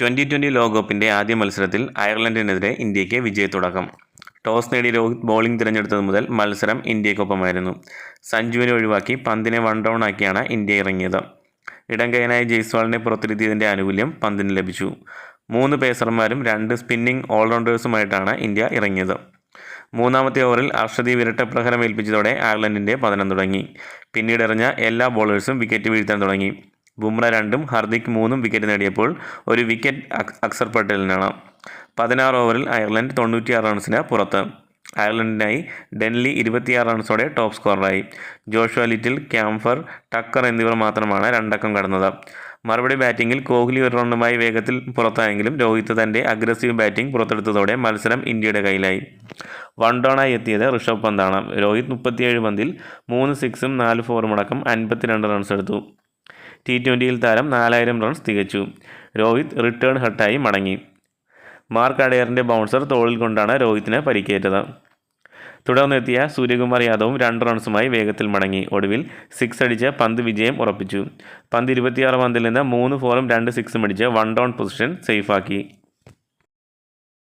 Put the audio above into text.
Twenty twenty ലോകകപ്പിന്റെ ആദ്യ മത്സരത്തിൽ അയർലൻഡിനെതിരെ ഇന്ത്യയ്ക്ക് വിജയത്തുടക്കം. ടോസ് നേടി രോഹിത് ബോളിംഗ് തിരഞ്ഞെടുത്തത് മുതൽ മത്സരം ഇന്ത്യക്കൊപ്പമായിരുന്നു സഞ്ജുവിനെ ഒഴിവാക്കി പന്തിനെ വൺ ഡൗൺ ആക്കിയാണ് ഇന്ത്യ ഇറങ്ങിയത്. ഇടങ്കയനായ ജയ്സ്വാളിനെ പുറത്തിരുത്തിയതിന്റെ ആനുകൂല്യം പന്തിന് ലഭിച്ചു. മൂന്ന് പേസർമാരും രണ്ട് സ്പിന്നിംഗ് ഓൾറൗണ്ടേഴ്സുമായിട്ടാണ് ഇന്ത്യ ഇറങ്ങിയത്. മൂന്നാമത്തെ ഓവറിൽ അർഷദീപ് ഇരട്ടപ്രഹരം ഏൽപ്പിച്ചതോടെ അയർലൻഡിന്റെ പതനം തുടങ്ങി. പിന്നീട് എറിഞ്ഞ എല്ലാ ബോളേഴ്സും വിക്കറ്റ് വീഴ്ത്താൻ തുടങ്ങി. ബുംറ രണ്ടും ഹർദിക് മൂന്നും വിക്കറ്റ് നേടിയപ്പോൾ ഒരു വിക്കറ്റ് അക്സർ പട്ടേലിനാണ്. പതിനാറ് ഓവറിൽ അയർലൻഡ് തൊണ്ണൂറ്റിയാറ് റൺസിന് പുറത്ത്. അയർലൻഡിനായി ഡെൻലി ഇരുപത്തിയാറ് റൺസോടെ ടോപ്പ് സ്കോററായി ജോഷുവ ലിറ്റിൽ ക്യാംഫർ ടക്കർ എന്നിവർ മാത്രമാണ് രണ്ടക്കം കടന്നത്. മറുപടി ബാറ്റിംഗിൽ കോഹ്ലി ഒരു റണ്ണുമായി വേഗത്തിൽ പുറത്തായെങ്കിലും രോഹിത് തന്റെ അഗ്രസീവ് ബാറ്റിംഗ് പുറത്തെടുത്തതോടെ മത്സരം ഇന്ത്യയുടെ കയ്യിലായി. വൺ ഡൗണായി എത്തിയത് ഋഷഭ് പന്താണ്. രോഹിത് മുപ്പത്തിയേഴ് പന്തിൽ മൂന്ന് സിക്സും നാല് ഫോറും അടക്കം അൻപത്തിരണ്ട് റൺസ് എടുത്തു. ടി ട്വന്റിയിൽ താരം നാലായിരം റൺസ് തികച്ചു. രോഹിത് റിട്ടേൺ ഹട്ടായി മടങ്ങി. മാർക്ക് അഡയറിന്റെ ബൗൺസർ തോളിൽ കൊണ്ടാണ് രോഹിത്തിന് പരിക്കേറ്റത്. തുടർന്നെത്തിയ സൂര്യകുമാർ യാദവും രണ്ട് റൺസുമായി വേഗത്തിൽ മടങ്ങി. ഒടുവിൽ സിക്സ് അടിച്ച് പന്ത് വിജയം ഉറപ്പിച്ചു. പന്ത് ഇരുപത്തിയാറ് പന്തിൽ നിന്ന് മൂന്ന് ഫോറും രണ്ട് സിക്സും അടിച്ച് വൺ ഡൗൺ പൊസിഷൻ സേഫാക്കി